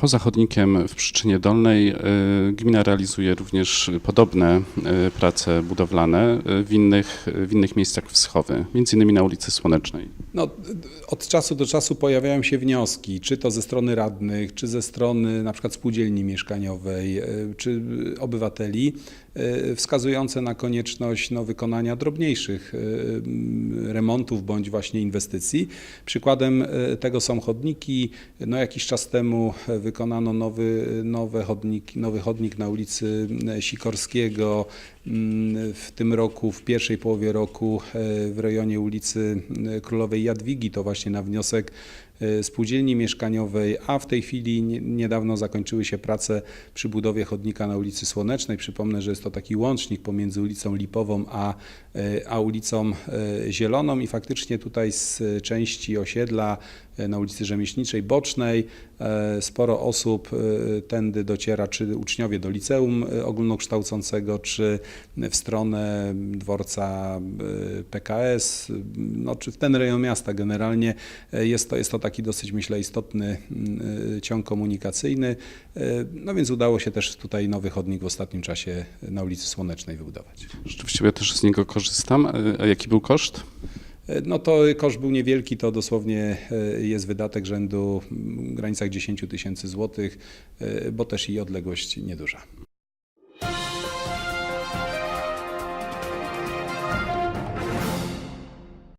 Poza chodnikiem w Przyczynie Dolnej y, gmina realizuje również podobne y, prace budowlane y, w innych, w innych miejscach Wschowy, między innymi na ulicy Słonecznej. No, od czasu do czasu pojawiają się wnioski, czy to ze strony radnych, czy ze strony na przykład spółdzielni mieszkaniowej, e, czy obywateli, e, wskazujące na konieczność no, wykonania drobniejszych e, remontów bądź właśnie inwestycji. Przykładem tego są chodniki. No, jakiś czas temu wykonano nowy, nowe chodnik, nowy chodnik na ulicy Sikorskiego. Mm, W tym roku, w pierwszej połowie roku e, w rejonie ulicy e, Królowej Jadwigi, to właśnie na wniosek spółdzielni mieszkaniowej, a w tej chwili nie- niedawno zakończyły się prace przy budowie chodnika na ulicy Słonecznej. Przypomnę, że jest to taki łącznik pomiędzy ulicą Lipową a, e, a ulicą e, Zieloną i faktycznie tutaj z części osiedla na ulicy Rzemieślniczej Bocznej sporo osób tędy dociera, czy uczniowie do liceum ogólnokształcącego, czy w stronę dworca PKS, no, czy w ten rejon miasta generalnie. Jest to, jest to taki dosyć, myślę, istotny mm, e, ciąg komunikacyjny. E, No więc udało się też tutaj nowy chodnik w ostatnim czasie na ulicy Słonecznej wybudować. Rzeczywiście ja też z niego korzystam. Y, A jaki był koszt? No to koszt był niewielki, to dosłownie jest wydatek rzędu mm, w granicach 10 tysięcy złotych, bo też i odległość nieduża.